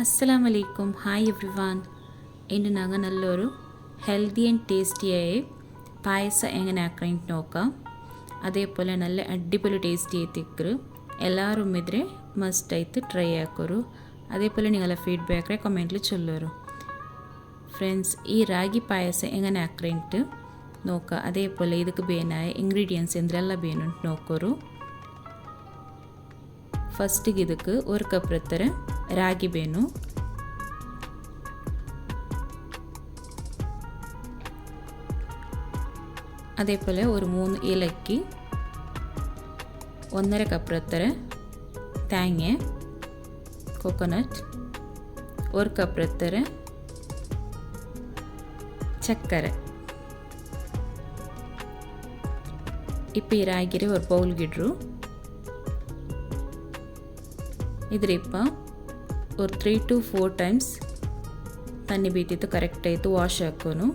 അസ്സലാം വലൈക്കും hi every van എന്റെ ഞങ്ങൾ നല്ലൊരു ഹെൽത്തി ആൻഡ് ടേസ്റ്റിയായി പായസം എങ്ങനെ ആക്കാൻ നോക്കാം. അതേപോലെ നല്ല അടിപൊളി ടേസ്റ്റി ആയിത്തേക്ക് എല്ലാവരും ഇതിരെ മസ്റ്റായിട്ട് ട്രൈ ആക്കൊരു. അതേപോലെ നിങ്ങളെ ഫീഡ്ബാക്കിനെ കമന്റിൽ ചൊല്ലൊരു. ഫ്രണ്ട്സ് ഈ റാഗി പായസം എങ്ങനെ ಹಾಕ್ರಿಂಟು ನೋಕ അതേപോലെ ഇതൊക്കെ ബേനായ ഇൻഗ്രീഡിയൻസ് ಇಂಗ್ರೀಡಿಯೆಂಟ್ಸ್ ಎಂದ್ರೆಲ್ಲ ಬೇನುಂಟು ಫಸ್ಟಿಗೆ ಇದಕ್ಕೆ ഒരു ಕಪ್ ಎತ್ತರ ರಾಗಿ ಬೇನು അതേപോലെ ഒരു മൂന്ന് ഏലക്കി ഒന്നര കപ്പ് എത്തര തേങ്ങ കോക്കനട്ട് ഒരു കപ്പ് എത്തര ಚಕ್ಕರೆ ಇಪ್ಪ ಈ ರಾಗಿರೆ ஒரு ಇದು ರೀಪ ಒಂದು ತ್ರೀ ಟು ಫೋರ್ ಟೈಮ್ಸ್ ತಣ್ಣಿ ಬೀತಿತ್ತು ಕರೆಕ್ಟ್ ಆಯಿತು ವಾಶ್ ಹಾಕೋನು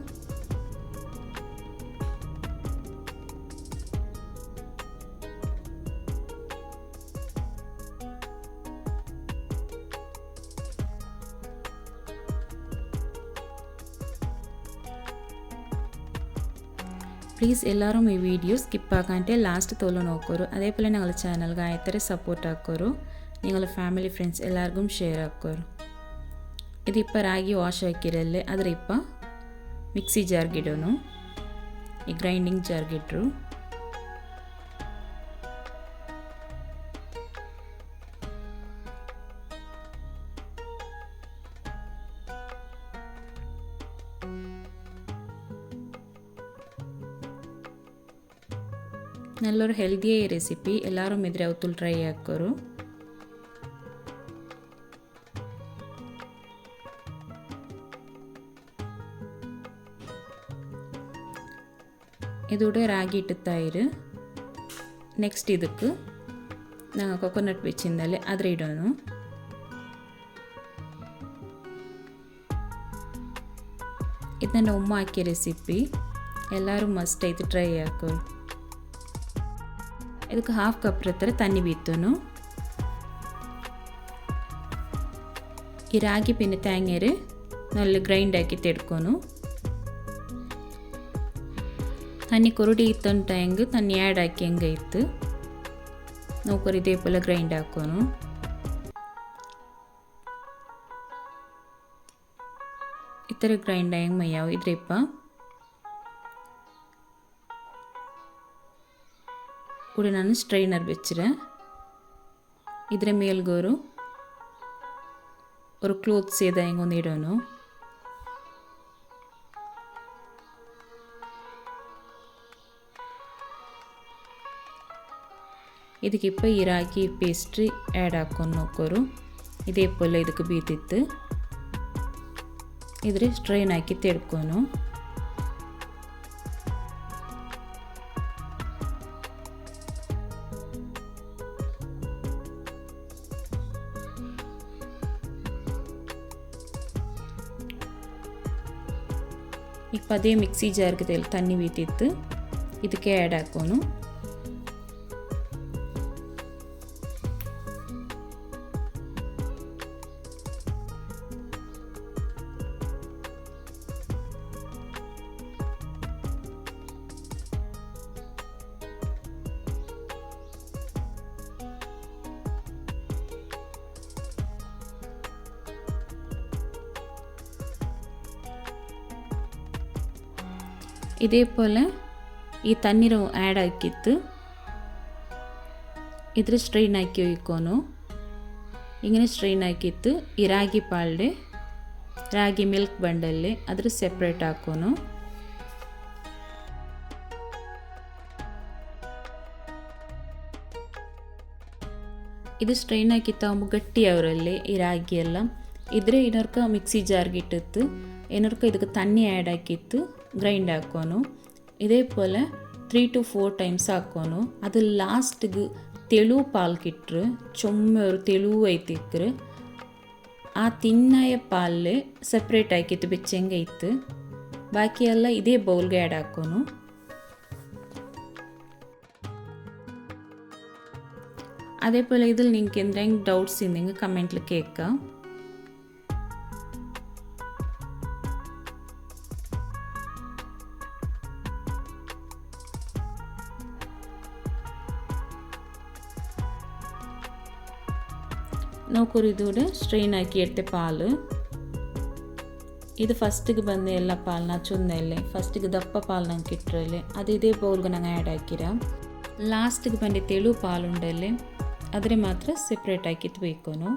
ಪ್ಲೀಸ್ ಎಲ್ಲರೂ ಈ ವಿಡಿಯೋ ಸ್ಕಿಪ್ ಆಗಂಟೆ ಲಾಸ್ಟ್ ತೋಲು ನೋಡ್ಕೋರು ಅದೇ ಪೋಲೆ ನಾಳೆ ಚಾನಲ್ಗೆ ಆಯ್ತಾರೆ ಸಪೋರ್ಟ್ ಹಾಕೋರು നിങ്ങളുടെ ಫ್ಯಾಮಿಲಿ ಫ್ರೆಂಡ್ಸ್ എല്ലാവർക്കും ಶೇರ್ ആക്കുക ഇതിപ്പോൾ ರಾಗಿ ವಾಶ್ ಹಾಕಿರಲ್ಲೇ, ಆದರೆ ಇಪ್ಪ ಮಿಕ್ಸಿ ಜಾರ್ಗಿಡೋನು ಈ ಗ್ರೈಂಡಿಂಗ್ ಜಾರ್ಗಿಟ್ರು ನಲ್ಲೋರು ಹೆಲ್ದಿಯೇ ರೆಸಿಪಿ ಎಲ್ಲರೂ ಮಿದ್ರೆ ಅವತ್ತು ಟ್ರೈ ಹಾಕೋರು ಇದೂಡ ರಾಗಿ ಇಟ್ಟು ತಾಯಿರು ನೆಕ್ಸ್ಟ್ ಇದಕ್ಕೆ ನಾ ಕೊಕೋನಟ್ ಬೆಚ್ಚಿಂದಲೇ ಅದ್ರ ಇಡೋಣ ಇದನ್ನ ಉಮ್ಮ ಹಾಕಿ ರೆಸಿಪಿ ಎಲ್ಲರೂ ಮಸ್ತ್ ಐತೆ ಟ್ರೈ ಹಾಕು ಇದಕ್ಕೆ ಹಾಫ್ ಕಪ್ ಹತ್ರ ತನ್ನಿ ಬಿತ್ತೋನು ಈ ರಾಗಿ ಪಿನ್ನ ತ್ಯಾಂಗೇರಿ ನಲ್ಲಿ ಗ್ರೈಂಡ್ ಹಾಕಿ ತೆಡ್ಕೊಳ್ಳೋಣ தண்ணி கொருடி இத்தன்ட்ட ಹೆಂಗೆ, ತನ್ನ ಆ್ಯಡ್ ಹಾಕಿ ಹೆಂಗೆ ಇತ್ತು. ನೌಕರಿ ಇದೇ ಗ್ರೈಂಡ್ ಹಾಕೋನು ಈ ಥರ ಗ್ರೈಂಡ್ ಹೆಂಗೆ ಮಯ್ಯಾವು ಇದ್ರಿಪ್ಪ. ಕೂಡ ನಾನು ಸ್ಟ್ರೈನರ್ ಬೆಚ್ಚಿರ. ಇದರ ಮೇಲ್ಗೋರು ஒரு ಕ್ಲೋತ್ಸ್ எதை ಹೆಂಗೆ ಒಂದು ಇಡೋನು ಇದಕ್ಕಿಪ್ಪ ಈ ರಾಗಿ ಪೇಸ್ಟ್ರಿ ಆ್ಯಡ್ ಹಾಕೊಂಡು ನೋಕೋರು ಇದೇ ಪೊಲ್ಲ ಇದಕ್ಕೆ ಬೀತಿತ್ತು ಇದ್ರೆ ಸ್ಟ್ರೈನ್ ಹಾಕಿ ತೆಡ್ಕೊನು ಈಗ ಪದೇ ಮಿಕ್ಸಿ ಜಾರ್ಗೆ ತಣ್ಣಿ ಬೀತಿತ್ತು ಇದಕ್ಕೆ ಆ್ಯಡ್ ಹಾಕೋನು ഇതേപോലെ ഈ തണ്ണീരും ആഡ് ആക്കിയിട്ട് ഇതിൽ സ്ട്രെയിൻ ആക്കി ഒഴിക്കോണു ഇങ്ങനെ സ്ട്രെയിൻ ആക്കിയിട്ട് ഈ രാഗി പാലിൻ്റെ ರಾಗಿ ಮಿಲ್ಕ್ ಬಂಡಲ್ಲಿ ಅದ್ರ ಸೆಪ್ರೇಟ್ ಹಾಕೋನು. ಇದು ಸ್ಟ್ರೈನ್ ಹಾಕಿ ತಗೊಂಬು ಗಟ್ಟಿ ಅವರಲ್ಲಿ ಈ ರಾಗಿ ಎಲ್ಲ. ಇದ್ರೆ ಇನ್ನೊರ್ಕ ಮಿಕ್ಸಿ ಜಾರ್ಗೆ ಇಟ್ಟಿತ್ತು ಏನರ್ಕ ಇದಕ್ಕೆ ತಣ್ಣಿ ಆ್ಯಡ್ ಹಾಕಿತ್ತು ಗ್ರೈಂಡ್ ಹಾಕೋನು ಇದೇ ಪೋಲ್ ತ್ರೀ டு ஃபோர் டைம்ஸ் ಹಾಕೋನು ಅದು ಲಾಸ್ಟ್ಗೆ ತೆಳು ಪಾಲ್ಕಿಟ್ರು ಚೊಮ್ಮರು ತೆಳು ಐತಿಕ್ರು ಆ ತಿನ್ನಯ ಪಾಲು ಸಪ್ರೇಟ್ ಹಾಕಿತ್ತು ಬೆಚ್ಚಂಗೆ ಇತ್ತು ಬಾಕಿ ಎಲ್ಲ ಇದೇ ಬೌಲ್ಗೆ ಆ್ಯಡ್ ಹಾಕೋನು அதே போல் இதில் நீங்கள் எந்த டவுட்ஸ் இருந்தீங்க கமெண்ட்டில் கேட்க ನಾವು ಕುರಿದೂಡ ಸ್ಟ್ರೈನ್ ಹಾಕಿ ಇಡ್ತೆ ಪಾಲು ಇದು ಫಸ್ಟಿಗೆ ಬಂದ ಎಲ್ಲ ಪಾಲು ನಾ ಚುಂದೆಲ್ಲೆ ಫಸ್ಟಿಗೆ ದಪ್ಪ ಪಾಲು ನಂಗೆ ಇಟ್ಟರಲ್ಲಿ ಅದು ಇದೇ ಬೌಲ್ಗೆ ನಂಗೆ ಆ್ಯಡ್ ಹಾಕಿರ ಲಾಸ್ಟಿಗೆ ಬಂದು ತೆಳು ಪಾಲು ಉಂಡಲ್ಲಿ ಆದರೆ ಮಾತ್ರ ಸೆಪ್ರೇಟ್ ಹಾಕಿತ್ತು ಬೇಕೋನು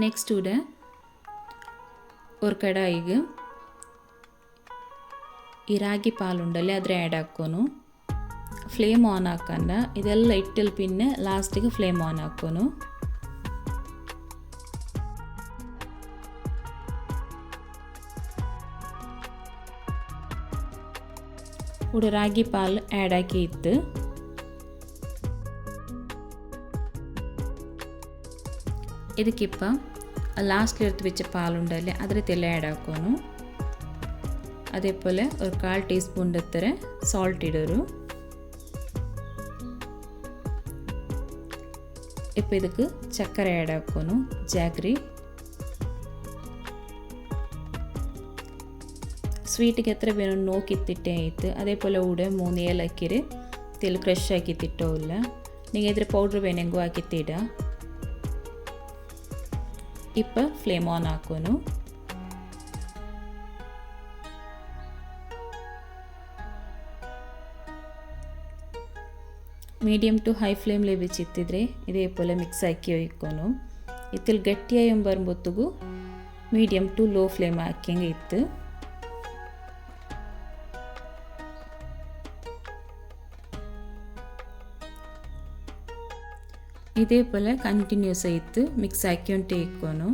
ನೆಕ್ಸ್ಟ್ ഇവിടെ ഒരു കടായിക്ക് ಈ ರಾಗಿ ಪಾಲುಂಡಲ್ಲಿ ಅದ್ರ ಆ್ಯಡ್ ಹಾಕೋನು ಫ್ಲೇಮ್ ಆನ್ ಹಾಕಂಡ ಇದೆಲ್ಲ ಇಟ್ಟಲ್ಲಿ ಪಿನ್ನೆ ಲಾಸ್ಟಿಗೆ ಫ್ಲೇಮ್ ಆನ್ ಹಾಕೋನು ഇവിടെ ರಾಗಿ ಪಾಲ್ ಆ್ಯಡ್ ಹಾಕಿ ಇತ್ತು ഇതിക്കിപ്പം ലാസ്റ്റിലെടുത്ത് വെച്ച പാലുണ്ടല്ലേ അതിൽ തെല്ല ആഡ് ആക്കുന്നു അതേപോലെ ഒരു കാൽ ടീസ്പൂണിൻ്റെ അത്ര സോൾട്ട് ഇടൊരു ഇപ്പോൾ ഇതൊക്കെ ചക്കര ആഡ് ആക്കുന്നു ജാഗ്രി ಸ್ವೀಟಿಗೆ ಹತ್ರ ಬೇರೆ ನೋಕಿತ್ತಿಟ್ಟೆ ಆಯಿತು ಅದೇ ಪೋಲ ಉಡೆ ಮೂನು ಏಲಕ್ಕಿರಿ ತೆಲ್ ಕ್ರಶ್ ಹಾಕಿತ್ತಿಟ್ಟೋ ಇಲ್ಲ ನೀವು ಇದ್ರ ಪೌಡ್ರ್ ಬೇನೆಂಗೂ ಹಾಕಿತ್ತೀಡ ഇപ്പം ഫ്ലെയിം ഓൺ ആക്കുന്നു. മീഡിയം ടു ഹൈ ഫ്ലെയിം ലഭിച്ചിത്തിരെ ഇതേപോലെ മിക്സ് ആക്കി വയ്ക്കുന്നു ഇതിൽ ഗട്ടിയായും വരുമ്പോഴത്തേക്കും മീഡിയം ടു ലോ ഫ്ലെയിം ആക്കിയെങ്കിൽ ഇത്ത് ಇದೇ ಪೋಲ ಕಂಟಿನ್ಯೂಸ್ ಇತ್ತು ಮಿಕ್ಸ್ ಹಾಕ್ಯೊಂಟೇ ಇಕ್ಕೋನು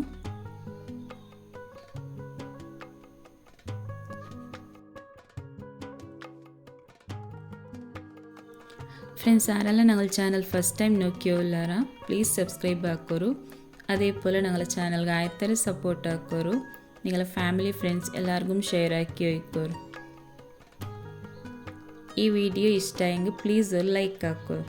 ಫ್ರೆಂಡ್ಸ್ ಯಾರೆಲ್ಲ ನಂಗಳ ಚಾನಲ್ ಫಸ್ಟ್ ಟೈಮ್ ನೋಕ್ಯೋಲ್ಲಾರ ಪ್ಲೀಸ್ ಸಬ್ಸ್ಕ್ರೈಬ್ ಹಾಕೋರು அதே போல் நாங்கள் சேனலுக்கு ஆயத்தர சப்போர்ட் ஆக்கோரு நீங்கள ஃபேமிலி ஃப்ரெண்ட்ஸ் எல்லாருக்கும் ஷேர் ஆக்கி வைக்கோரு ಈ ವಿಡಿಯೋ ಇಷ್ಟ ಹೆಂಗೆ ಪ್ಲೀಸ್ ಲೈಕ್ ಹಾಕೋರು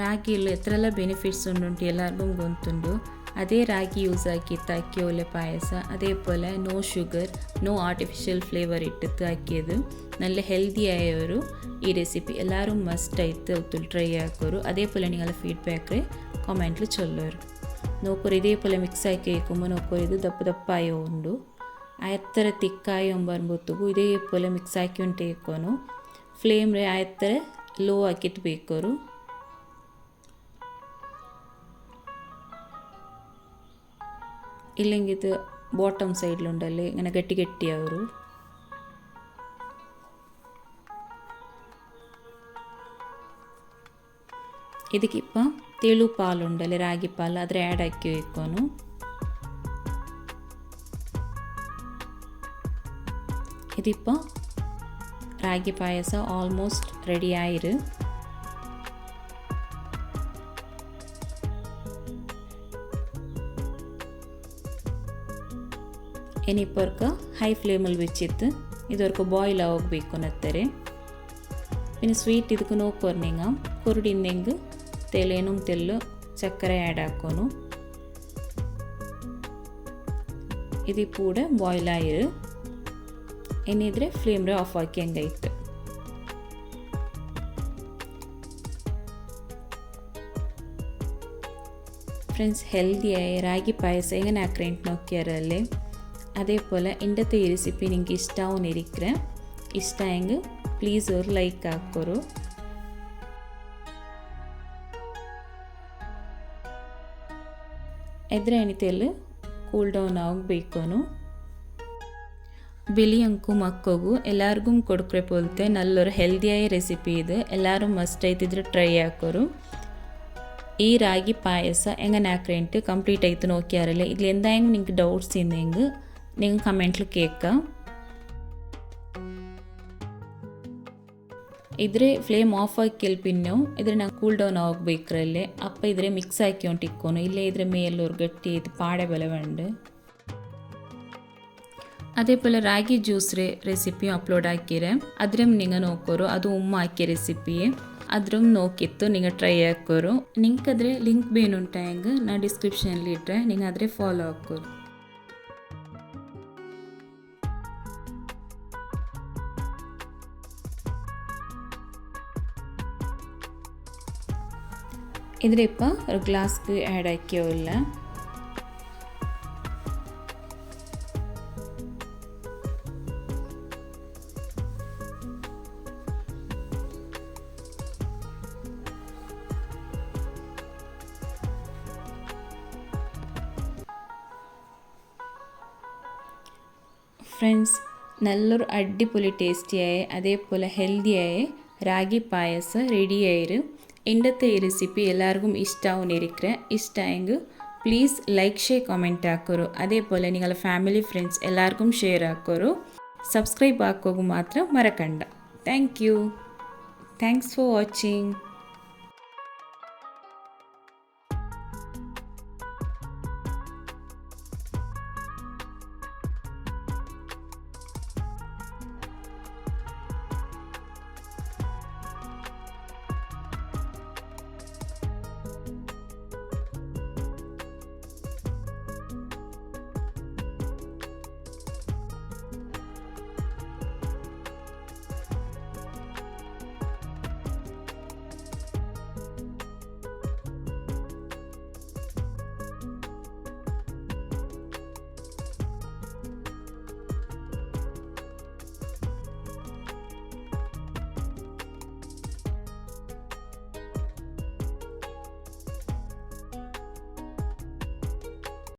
ರಾಗಿ ಎಲ್ಲ ಎತ್ತರೆಲ್ಲ ಬೆನಿಫಿಟ್ಸ್ ಉಂಟು ಎಲ್ಲರಿಗೂ ಗೊಂತುಂಡು ಅದೇ ರಾಗಿ ಯೂಸ್ ఆకిತ್ತು ಅಕ್ಕಿ, ಒಲೆ ಪಾಯಸ, ಅದೇ ಪೋಲೆ no sugar no artificial flavour ಇಟ್ಟಿತ್ತು இட்டு ನಲ್ಲೆ ಹೆಲ್ದಿ ಆಯವರು ಈ ರೆಸಿಪಿ ಎಲ್ಲರೂ ಮಸ್ಟ್ ಆಯ್ತು ಅವತ್ತು ಟ್ರೈ ಹಾಕೋರು. ಅದೇ ಪೋಲ ನೀವೆಲ್ಲ ಫೀಡ್ಬ್ಯಾಕ್ ಕಾಮೆಂಟ್ಲು ಚೊಲ್ಲೋರು. ನೋಕೋರು ಇದೇ ಪೋಲ ಮಿಕ್ಸ್ ಹಾಕಿ ಕುಮ್ಮ ನೋಕೋರು ಇದು ದಪ್ಪ ದಪ್ಪ ಆಯೋ ಉಂಡು ಆಯ್ತರ ತಿಕ್ಕಾಯಿ ಒಂಬರ್ಬೊತ್ತುಗು ಇದೇ ಪೋಲ ಮಿಕ್ಸ್ ಹಾಕಿ ಉಂಟು ಇಕ್ಕೋನು ಫ್ಲೇಮ್ ಆ ಎತ್ತರ ಲೋ ಹಾಕಿಟ್ಟು ಬೇಕೋರು ഇല്ലെങ്കിൽ ഇത് ബോട്ടം സൈഡിലുണ്ടല്ലേ ഇങ്ങനെ കെട്ടി കെട്ടിയവരു ಇದಕ್ಕಿಪ್ಪ ತೆಳು ಪಾಲು ಉಂಡಲ್ಲಿ ರಾಗಿ ಪಾಲು ಆದರೆ ಆ್ಯಡ್ ಹಾಕಿ ಇಕ್ಕೋನು ഇതിപ്പോൾ റാഗി പായസം ഓൾമോസ്റ്റ് റെഡി ആയിരു ಏನಿಪ್ಪರ್ಕ ಹೈ ಫ್ಲೇಮಲ್ಲಿ ಬಿಚ್ಚಿತ್ತು. ഇതവർക്ക് ಬಾಯ್ಲ್ ಆಗಬೇಕು ബേക്കുന്നത്തരെ ಇನ್ನು ಸ್ವೀಟ್ ಇದಕ್ಕೆ ನೋಕೊರ್ನಿಂಗ ಕೊರಡಿಂದೆಂಗ್ ತೆಲೇನು ತೆಲ್ಲು, ಸಕ್ಕರೆ ಆ್ಯಡ್ ಹಾಕೋನು. ಇದು ಕೂಡ ಬಾಯ್ಲ್ ಆಯಿರು ಏನಿದ್ರೆ ಫ್ಲೇಮ್ರೆ ಆಫ್ ಹಾಕಿ ಹಂಗೈತು ಫ್ರೆಂಡ್ಸ್ ಹೆಲ್ದಿ ರಾಗಿ ಪಾಯಸ ಹೆಂಗೆ ನಾಕ್ರೆಂಟ್ ನೋಕ್ಯಾರಲ್ಲಿ അതേപോലെ ഇന്നത്തെ ಇಷ್ಟ റെസിപ്പി നിങ്ങൾക്ക് ಇಷ್ಟ ഇരിക്കുക ഇഷ്ടമായെങ്കിൽ പ്ലീസ് ಲೈಕ್ ലൈക്ക് ആക്കൊരു. ಎದ್ರೆಣಿ ತೆಲ್ಲು ಕೂಲ್ ಡೌನ್ ಆಗಬೇಕೋನು ಬಿಳಿಯಂಕು ಮಕ್ಕಗೂ ಎಲ್ಲರಿಗೂ ಕೊಡ್ಕ್ರೆ ಪೋಲ್ತೆ ನಲ್ಲೊರು ಹೆಲ್ದಿಯಾಗಿ ರೆಸಿಪಿ ಇದು ಎಲ್ಲರೂ ಮಸ್ಟ್ ಐತಿದ್ರೆ ಟ್ರೈ ಹಾಕೋರು ಈ ರಾಗಿ ಪಾಯಸ ಹೆಂಗನಾಕ್ರೆಂಟು ಕಂಪ್ಲೀಟ್ ಆಯ್ತು ನೋಕ್ಯಾರಲ್ಲ ಇಲ್ಲಿ ಎಂದ ಹೆಂಗೆ ನಿಂಗೆ ಡೌಟ್ಸ್ ಇಂದ ಹೆಂಗೆ നിങ്ങൾ കമൻറ്റിൽ കേൾക്കുക ಇದ್ರೆ ಫ್ಲೇಮ್ ಆಫ್ ಆಗಿ ಕೆಲ್ಪಿನ್ನು ಇದ್ರೆ ನಾ ಕೂಲ್ ಡೌನ್ ಆಗ್ಬೇಕ್ರಲ್ಲೇ ಅಪ್ಪ ಇದ್ರೆ ಮಿಕ್ಸ್ ಹಾಕಿ ಇಕ್ಕೋನು ಇಲ್ಲೇ ಇದ್ರೆ ಮೇಲೂರು ಗಟ್ಟಿ ಇದು ಪಾಡೆ ಬೆಲವಂಡು ಅದೇ ಪೋಲ ರಾಗಿ ಜ್ಯೂಸ್ ರೇ ರೆಸಿಪಿ ಅಪ್ಲೋಡ್ ಹಾಕಿರೆ. ಅದ್ರ ನಿಂಗ ನೋಕೋರು ಅದು ಉಮ್ಮ ಹಾಕಿ ರೆಸಿಪಿ ಅದ್ರ ನೋಕಿತ್ತು ನಿಂಗ ಟ್ರೈ ಹಾಕೋರು. ನಿಂಕದ್ರೆ ಲಿಂಕ್ ಬೇನುಂಟಾಯಂಗೆ ನಾ ಡಿಸ್ಕ್ರಿಪ್ಷನಲ್ಲಿ ಇಟ್ಟರೆ ನಿಂಗೆ ಆದರೆ ಫಾಲೋ ಹಾಕೋರು. ഇതിലിപ്പോൾ ഒരു ഗ്ലാസ്ക്ക് ആഡ് ആക്കിയോല്ല ഫ്രണ്ട്സ് നല്ലൊരു അടിപൊളി ടേസ്റ്റിയായ അതേപോലെ ഹെൽത്തിയായ റാഗി പായസം റെഡിയായിരും ಇಂಡತ್ತೆ ಈ ರೆಸಿಪಿ ಎಲ್ಲರಿಗೂ ಇಷ್ಟ ಅವನಿರಿக்கிறேன் ಇಷ್ಟ ಹೆಂಗೆ ಪ್ಲೀಸ್ ಲೈಕ್ ಶೇ ಕಾಮೆಂಟ್ ಹಾಕೋರು ಅದೇ ಪೋಲೆ ನಿಗಳ ಫ್ಯಾಮಿಲಿ ಫ್ರೆಂಡ್ಸ್ ಎಲ್ಲರಿಗೂ ಶೇರ್ ಹಾಕೋರು ಸಬ್ಸ್ಕ್ರೈಬ್ ಹಾಕೋಗು ಮಾತ್ರ ಮರಕಂಡ thank you thanks for watching